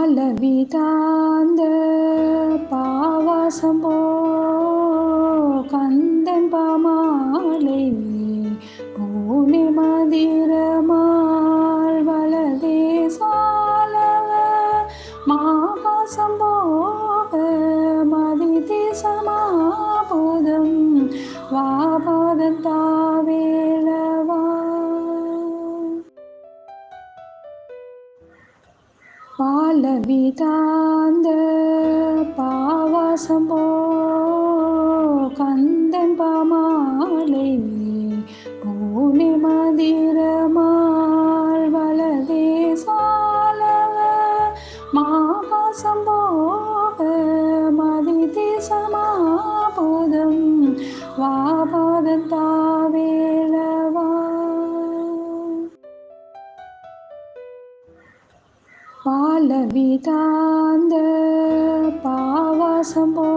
பாலவிதாந்த பாவாசம்போ கந்தன் பாமாலை பூனி மதிரமாள் பாலவிதாந்த பாவாசம் போ பாலவிதாந்த பாவாசம் போ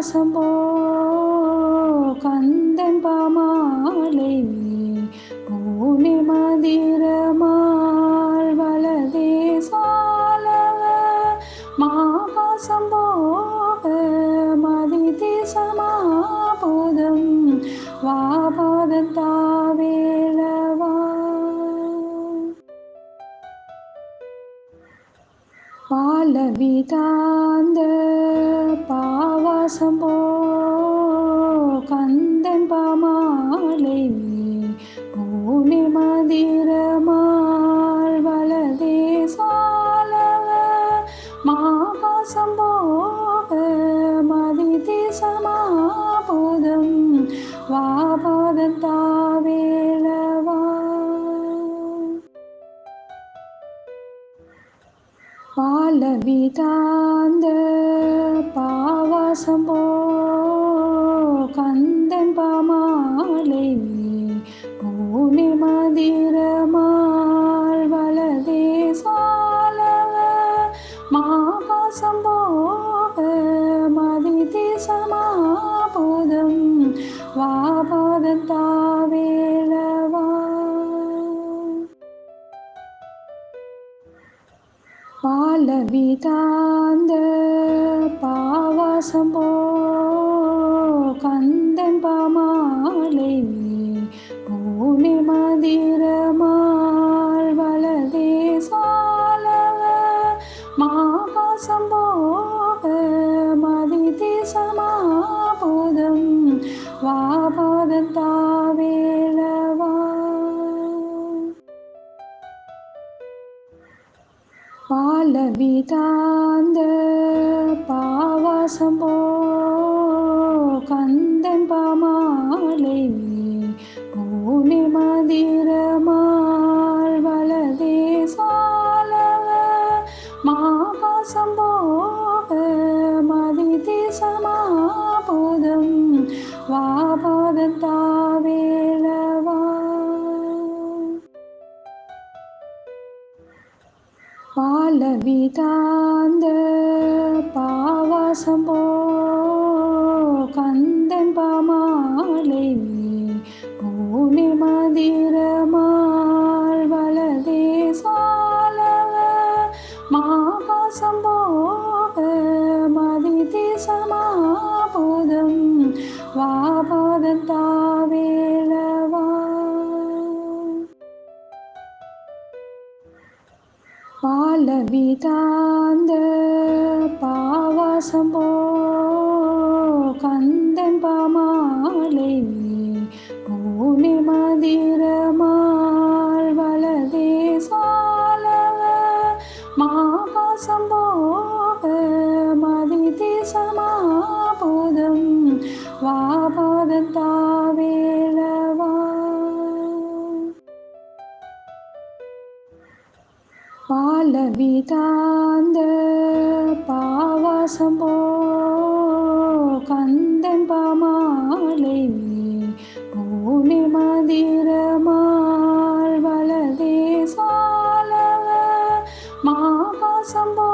பாவாசம்போ கந்தன் பாமாலை பூனி மதிரமாள் வலதே சாலவ. மாபாசம்போக பாவாசம்போ கந்தன் பாமாலை பூனி மதிரமாள் வலதே சாலவ. மாபாசம்போக மதிதி சமாபோதம் வாபாதம் தாவேலவா. பாலவிதாந்த பாவாசம்போ கந்தன் பாமாலை பூனை மதிரமாள் வலதே சாலவ. மாபாசம்போக மதி திசமாபோதம் வாபாதந்தாவேலவா. பாலவிதாந்த பாவாசம்போ கந்தன் பாமாலை பூனி மதிரமாள் வலதே சாலவ. மாபாசம்போக மதிதி சமாபோதம் வாபாதம் தாவேலவா. பாவாசம்போ கந்தன் பாமாலை பூனி மதிரமாள் வலதே சாலவ. மாபாசம்போக மதிதி சமாபோதம் வாபாதம் பாலவிதா மாபாசம் போக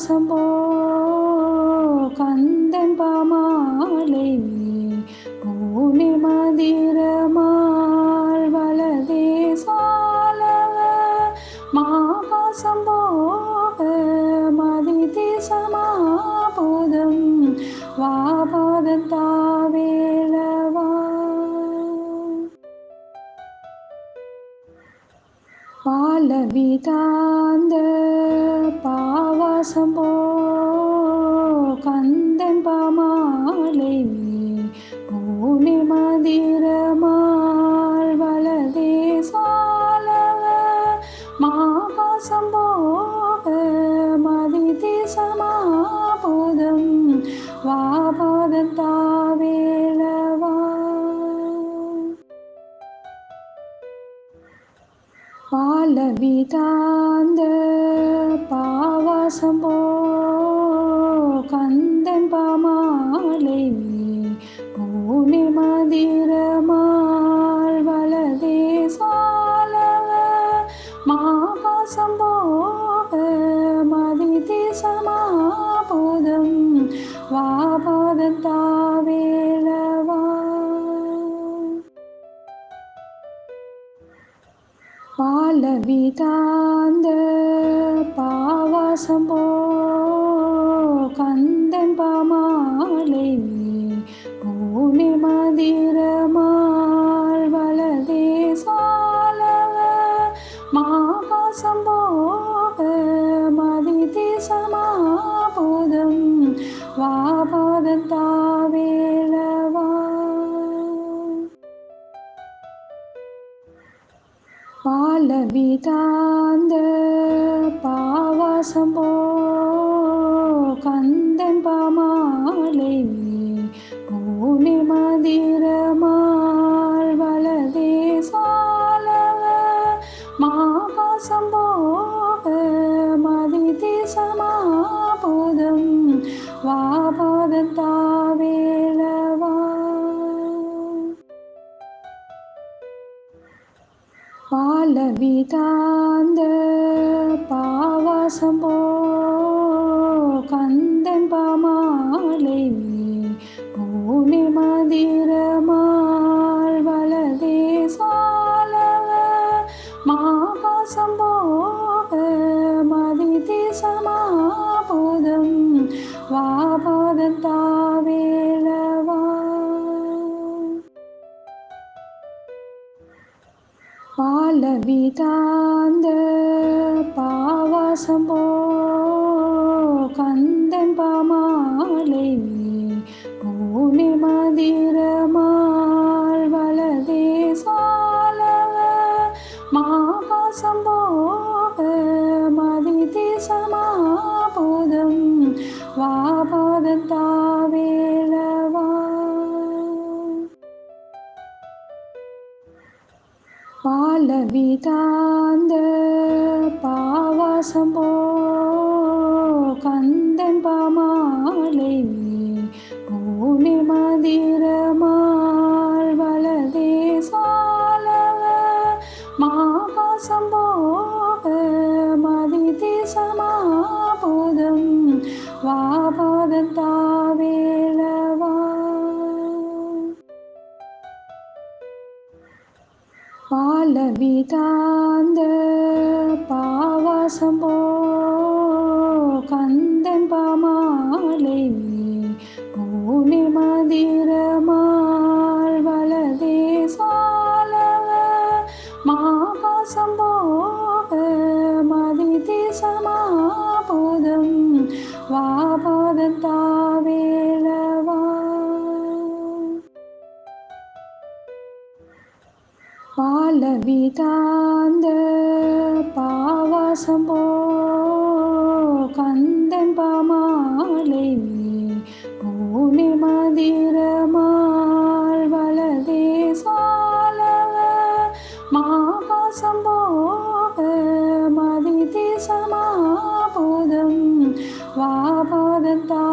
பாவாசம் கந்தன் பாமாலை பூனி மதிரமாள் வலதே சாலவ. மாபாசம் போக மதி திசமாபுதம் வாபாதம் தாவேலவா. பாலவிதாந்த பாவாசம் கந்தன் பாமாலை பூனி மதிரமாள் வலதே சாலவ மாபாசம் போக மதி திசமாபுதம் பாலவிதாந்த பாவாசம் கந்தன் பாமாலை பூனி மதிரமாள் வலதே சாலவ. மாபாசம் போக மதி திசமாபுதம் வாபாதத்தா மதி திசமாபுதம் வாபாதம் தாவேலவா பாலவிதாந்த பாவாசம் போ கந்தன் பாமாலை பூனி மதிரமாள் வலதே சாலவ. மாபாசம் பாசமோ கந்தன் பாமாலை பூனை மதிரமாள் வலதே சாலவ மாகாசம்போக மதிதி சமாபோதம் வாபோதந்தாவேளவா பாலவிதாந்த பாவாசம்போ கந்தன் பாமாலை பூனை மதிரமாள் வலதே சாலவ. மாபாசம்போக மதி திசமாபோதம் வாபாதந்தாவேளவா பாலவிதாந்த பாவாசம்போ கந்தன் பாமாலை பூனி மதிரமாள் வலதே சாலவ மாபாசம்போக மதிதி சமாபூதம் வாபாதந்தாவேளவா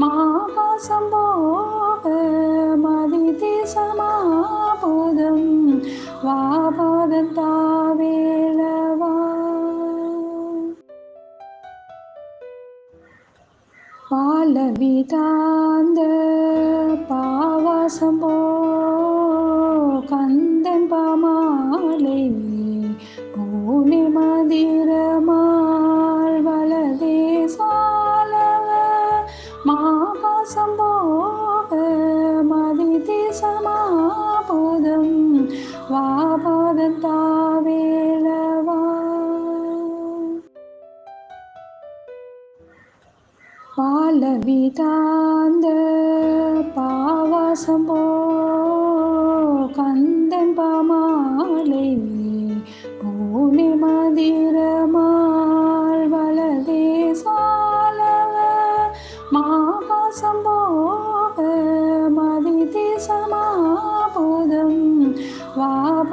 மாபாசம்போக கந்தன் பாமாலை மதிரமாள் வலதே சாலவ மாபாசம்போக மதிதி சமாபூதம் வாபாதந்தாவேளவா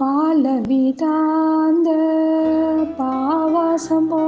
பாலவிதாந்த பாவாசம்போ